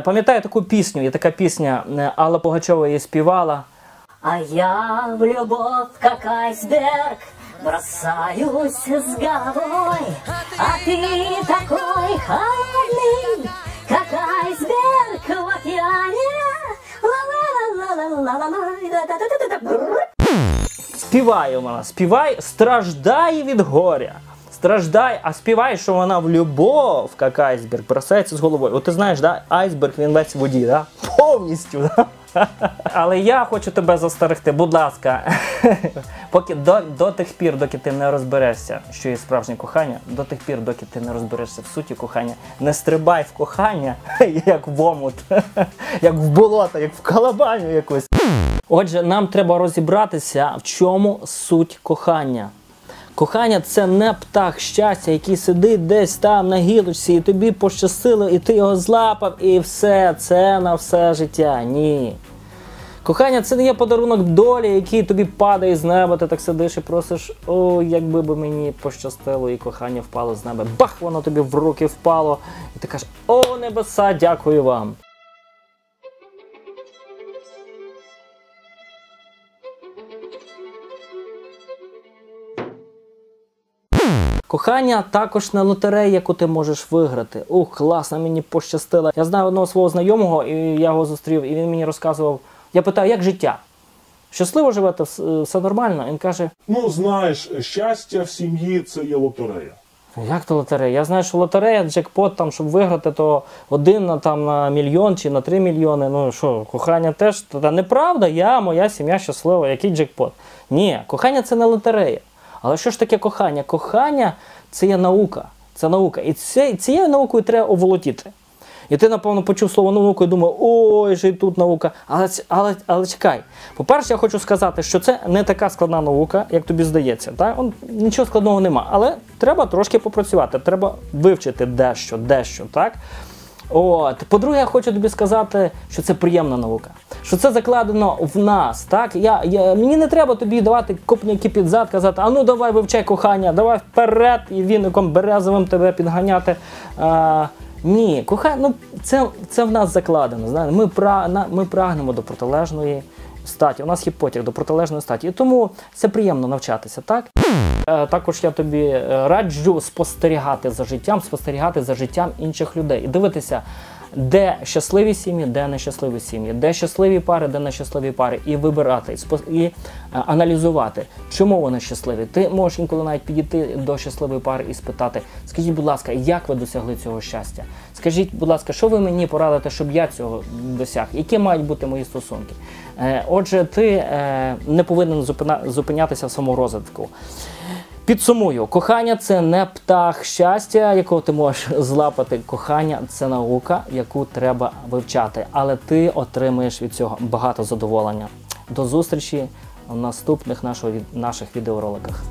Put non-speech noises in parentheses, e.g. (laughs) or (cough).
Пам'ятаю таку пісню, є така пісня е, Алла Пугачова її співала. А я в любовь, как айсберг, бросаюсь с головой. А ты такой холодный, как айсберг в океане. Ла-ла-ла-ла-ла-ла-ла-ла. Співає вона, співай, страждає від горя. Страждай, а співай, що вона в любов, як айсберг, бросається з головою. От ти знаєш, да? айсберг він весь в воді, да? повністю. Да? (laughs) Але я хочу тебе застерегти, будь ласка, (laughs) поки до, до тих пір, доки ти не розберешся, що є справжнє кохання, до тих пір, доки ти не розберешся в суті кохання, не стрибай в кохання, (laughs) як в омут, як в болото, як в калабаню якусь. Отже, нам треба розібратися, в чому суть кохання. Кохання це не птах щастя, який сидить десь там на гілочці, і тобі пощастило, і ти його злапав, і все, це на все життя. Ні. Кохання це не є подарунок долі, який тобі падає з неба, ти так сидиш і просиш, о, якби би мені пощастило, і кохання впало з неба. Бах, воно тобі в руки впало, і ти кажеш, о, небеса, дякую вам. Кохання також не лотерея, яку ти можеш виграти. Ух, класно, мені пощастило. Я знаю одного свого знайомого, і я його зустрів, і він мені розказував. Я питаю, як життя? Щасливо живете, все нормально? Він каже: Ну, знаєш, щастя в сім'ї це є лотерея. як то лотерея? Я знаю, що лотерея, джекпот, там, щоб виграти, то один на, там, на мільйон чи на три мільйони. Ну що, кохання теж. Та неправда, я, моя сім'я щаслива, який джекпот. Ні, кохання це не лотерея. Але що ж таке кохання? Кохання це є наука. Це наука. І цією наукою треба оволодіти. І ти, напевно, почув слово наука і думав, ой, же і тут наука. Але, але, але чекай. По-перше, я хочу сказати, що це не така складна наука, як тобі здається. Так? Он, нічого складного нема. Але треба трошки попрацювати, треба вивчити дещо, дещо. Так? От. По-друге, я хочу тобі сказати, що це приємна наука. Що це закладено в нас. Так? Я, я, мені не треба тобі давати копняки під зад, казати, а ну давай вивчай кохання, давай вперед і віником березовим тебе підганяти. А, ні, кохання, ну це, це в нас закладено. Знаєте? Ми, прагна, ми прагнемо до протилежної статі. У нас є потяг до протилежної статі. І тому це приємно навчатися, так? Е, Також я тобі е, раджу спостерігати за життям, спостерігати за життям інших людей і дивитися, де щасливі сім'ї, де нещасливі сім'ї, де щасливі пари, де нещасливі пари, і вибирати, і, е, аналізувати, чому вони щасливі. Ти можеш інколи навіть підійти до щасливої пари і спитати: скажіть, будь ласка, як ви досягли цього щастя? Скажіть, будь ласка, що ви мені порадите, щоб я цього досяг? Які мають бути мої стосунки? Е, Отже, ти е, не повинен зупинятися в своєму розвитку. Підсумую, кохання це не птах щастя, якого ти можеш злапати. Кохання це наука, яку треба вивчати, але ти отримаєш від цього багато задоволення. До зустрічі в наступних наших відеороликах.